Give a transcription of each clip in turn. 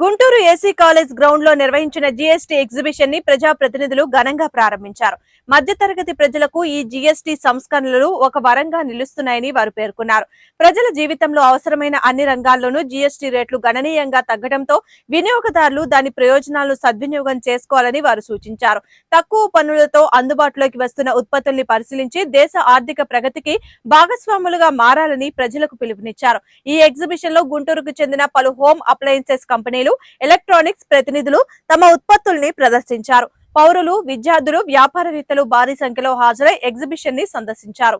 Guntur AC college గ్రౌండ్లో నిర్వహించిన GST ఎగ్జిబిషన్ని ప్రజా ప్రతినిధులు ఘనంగా ప్రారంభించారు. మధ్యతరగతి ప్రజలకు ఈ జీఎస్టీ సంస్కరణలు ఒక వరంగా నిలుస్తున్నాయని వారు పేర్కొన్నారు. ప్రజల జీవితంలో అవసరమైన అన్ని రంగాల్లోనూ జీఎస్టీ రేట్లు గణనీయంగా తగ్గడంతో వినియోగదారులు దాని ప్రయోజనాలను సద్వినియోగం చేసుకోవాలని వారు సూచించారు. తక్కువ పన్నులతో అందుబాటులోకి వస్తున్న ఉత్పత్తుల్ని పరిశీలించి దేశ ఆర్థిక ప్రగతికి భాగస్వాములుగా మారాలని ప్రజలకు పిలుపునిచ్చారు. ఈ ఎగ్జిబిషన్లో గుంటూరుకు చెందిన పలు హోమ్ అప్లయన్సెస్ కంపెనీలు ఎలక్ట్రానిక్స్ ప్రతినిధులు తమ ఉత్పత్తుల్ని ప్రదర్శించారు. పౌరులు విద్యార్థులు వ్యాపారవేత్తలు భారీ సంఖ్యలో హాజరై ఎగ్జిబిషన్ని సందర్శించారు.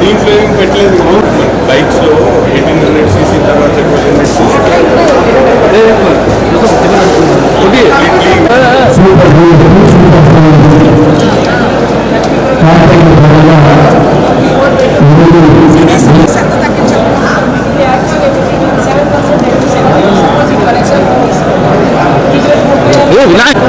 దీంట్లో ఏం పెట్టలేదు. బైక్స్లో ఎయిటీన్ హండ్రెడ్ సీసీ తర్వాత twelve hundred CC A Vinayak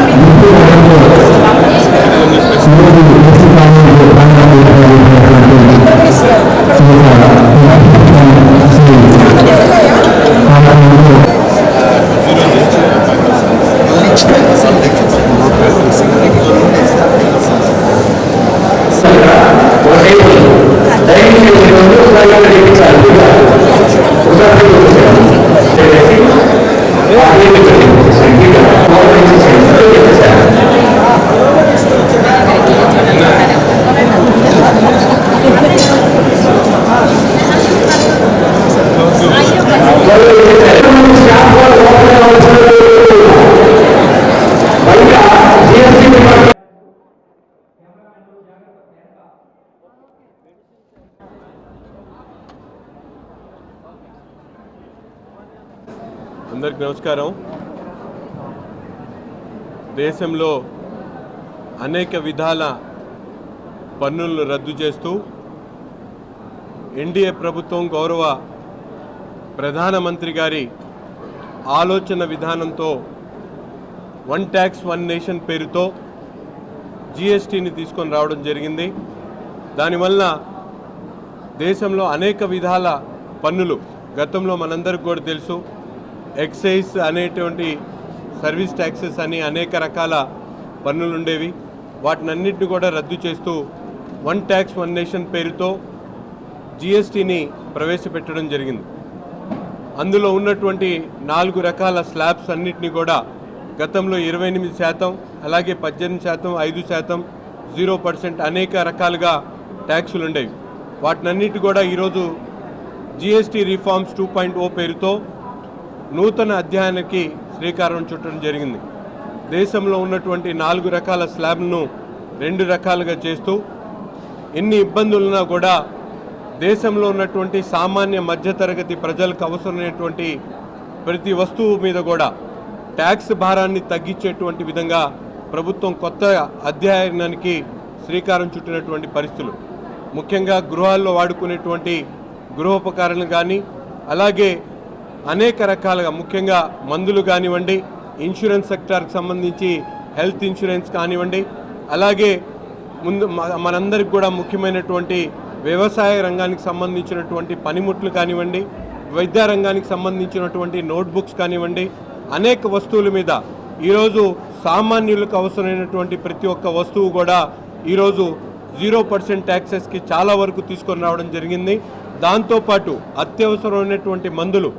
అందరికి నమస్కారం. దేశంలో అనేక విధాల పన్నులను రద్దు చేస్తూ ఎన్డీఏ ప్రభుత్వం గౌరవ ప్రధానమంత్రి గారి ఆలోచన విధానంతో వన్ ట్యాక్స్ వన్ నేషన్ పేరుతో జిఎస్టీని తీసుకొని రావడం జరిగింది. దానివల్ల దేశంలో అనేక విధాల పన్నులు గతంలో మనందరికి కూడా తెలుసు ఎక్సైజ్ అనేటువంటి సర్వీస్ ట్యాక్సెస్ అని అనేక రకాల పన్నులు ఉండేవి. వాటినన్నింటిని కూడా రద్దు చేస్తూ వన్ ట్యాక్స్ వన్ నేషన్ పేరుతో జిఎస్టీని ప్రవేశపెట్టడం జరిగింది. అందులో ఉన్నటువంటి నాలుగు రకాల స్లాబ్స్ అన్నిటిని కూడా గతంలో ఇరవై ఎనిమిది శాతం అలాగే పద్దెనిమిది శాతం ఐదు శాతం జీరో పర్సెంట్ అనేక రకాలుగా ట్యాక్సులు ఉండేవి. వాటినన్నిటి కూడా ఈరోజు GST reforms two point O పేరుతో నూతన అధ్యయనానికి శ్రీకారం చుట్టడం జరిగింది. దేశంలో ఉన్నటువంటి నాలుగు రకాల స్లాబ్ను రెండు రకాలుగా చేస్తూ ఎన్ని ఇబ్బందులున్నా కూడా దేశంలో ఉన్నటువంటి సామాన్య మధ్యతరగతి ప్రజలకు అవసరమైనటువంటి ప్రతి వస్తువు మీద కూడా ట్యాక్స్ భారాన్ని తగ్గించేటువంటి విధంగా ప్రభుత్వం కొత్త అధ్యయనానికి శ్రీకారం చుట్టినటువంటి పరిస్థితులు. ముఖ్యంగా గృహాల్లో వాడుకునేటువంటి గృహోపకరణలు కానీ అలాగే అనేక రకాలుగా ముఖ్యంగా మందులు కానివ్వండి ఇన్సూరెన్స్ సెక్టార్కి సంబంధించి హెల్త్ ఇన్సూరెన్స్ కానివ్వండి అలాగే ముందు మనందరికి కూడా ముఖ్యమైనటువంటి వ్యవసాయ రంగానికి సంబంధించినటువంటి పనిముట్లు కానివ్వండి వైద్య రంగానికి సంబంధించినటువంటి నోట్బుక్స్ కానివ్వండి అనేక వస్తువుల మీద ఈరోజు సామాన్యులకు అవసరమైనటువంటి ప్రతి ఒక్క వస్తువు కూడా ఈరోజు జీరో పర్సెంట్ ట్యాక్సెస్కి చాలా వరకు తీసుకొని రావడం జరిగింది. దాంతోపాటు అత్యవసరమైనటువంటి మందులు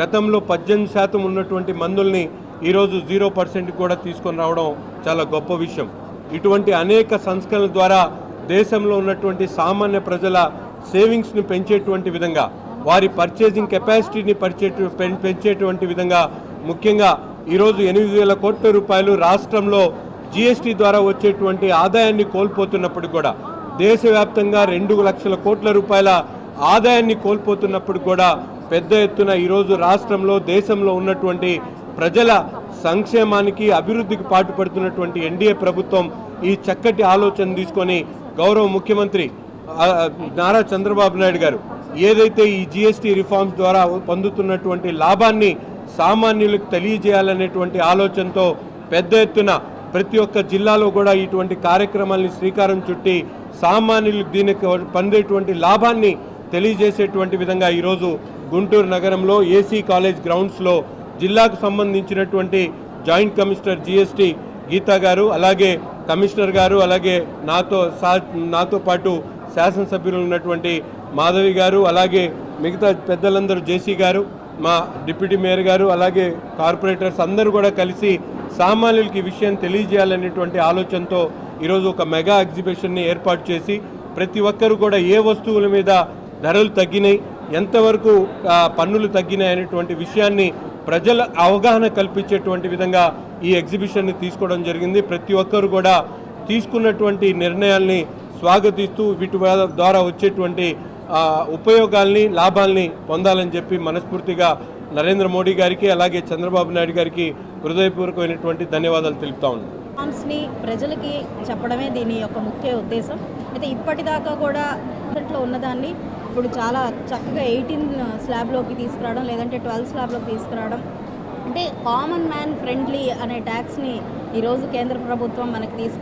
గతంలో పద్దెనిమిది శాతం ఉన్నటువంటి మందుల్ని ఈరోజు జీరో పర్సెంట్ కూడా తీసుకొని రావడం చాలా గొప్ప విషయం. ఇటువంటి అనేక సంస్కరణల ద్వారా దేశంలో ఉన్నటువంటి సామాన్య ప్రజల సేవింగ్స్ని పెంచేటువంటి విధంగా వారి పర్చేసింగ్ కెపాసిటీని పరిచే పెంచేటువంటి విధంగా ముఖ్యంగా ఈరోజు ఎనిమిది వేల కోట్ల రూపాయలు రాష్ట్రంలో జీఎస్టీ ద్వారా వచ్చేటువంటి ఆదాయాన్ని కోల్పోతున్నప్పుడు కూడా దేశవ్యాప్తంగా రెండు లక్షల కోట్ల రూపాయల ఆదాయాన్ని కోల్పోతున్నప్పుడు కూడా పెద్ద ఎత్తున ఈరోజు రాష్ట్రంలో దేశంలో ఉన్నటువంటి ప్రజల సంక్షేమానికి అభివృద్ధికి పాటుపడుతున్నటువంటి ఎన్డీఏ ప్రభుత్వం ఈ చక్కటి ఆలోచన తీసుకొని గౌరవ ముఖ్యమంత్రి నారా చంద్రబాబు నాయుడు గారు ఏదైతే ఈ జిఎస్టీ రిఫార్మ్స్ ద్వారా పొందుతున్నటువంటి లాభాన్ని సామాన్యులకు తెలియజేయాలనేటువంటి ఆలోచనతో పెద్ద ఎత్తున ప్రతి ఒక్క జిల్లాలో కూడా ఇటువంటి కార్యక్రమాల్ని శ్రీకారం చుట్టి సామాన్యులకు దీనికి పొందేటువంటి లాభాన్ని తెలియజేసేటువంటి విధంగా ఈరోజు గుంటూరు నగరంలో ఏసీ కాలేజ్ గ్రౌండ్స్లో జిల్లాకు సంబంధించినటువంటి జాయింట్ కమిషనర్ జిఎస్టీ గీతా గారు అలాగే కమిషనర్ గారు అలాగే నాతో సా నాతో పాటు శాసనసభ్యులు ఉన్నటువంటి మాధవి గారు అలాగే మిగతా పెద్దలందరూ జేసీ గారు మా డిప్యూటీ మేయర్ గారు అలాగే కార్పొరేటర్స్ అందరూ కూడా కలిసి సామాన్యులకి ఈ విషయం తెలియజేయాలనేటువంటి ఆలోచనతో ఈరోజు ఒక మెగా ఎగ్జిబిషన్ని ఏర్పాటు చేసి ప్రతి ఒక్కరు కూడా ఏ వస్తువుల మీద ధరలు తగ్గినాయి ఎంతవరకు పన్నులు తగ్గినాయి అనేటువంటి విషయాన్ని ప్రజల అవగాహన కల్పించేటువంటి విధంగా ఈ ఎగ్జిబిషన్ని తీసుకోవడం జరిగింది. ప్రతి ఒక్కరు కూడా తీసుకున్నటువంటి నిర్ణయాల్ని స్వాగతిస్తూ వీటి ద్వారా వచ్చేటువంటి ఉపయోగాల్ని లాభాల్ని పొందాలని చెప్పి మనస్ఫూర్తిగా నరేంద్ర మోడీ గారికి అలాగే చంద్రబాబు నాయుడు గారికి హృదయపూర్వకమైనటువంటి ధన్యవాదాలు తెలుపుతా ఉన్నాను ని ప్రజలకి చెప్పడమే దీని యొక్క ముఖ్య ఉద్దేశం. అయితే ఇప్పటిదాకా కూడా దాంట్లో ఉన్నదాన్ని ఇప్పుడు చాలా చక్కగా ఎయిటీన్ స్లాబ్లోకి తీసుకురావడం లేదంటే ట్వెల్వ్ స్లాబ్లోకి తీసుకురావడం అంటే కామన్ మ్యాన్ ఫ్రెండ్లీ అనే ట్యాక్స్ని ఈరోజు కేంద్ర ప్రభుత్వం మనకి తీసుకు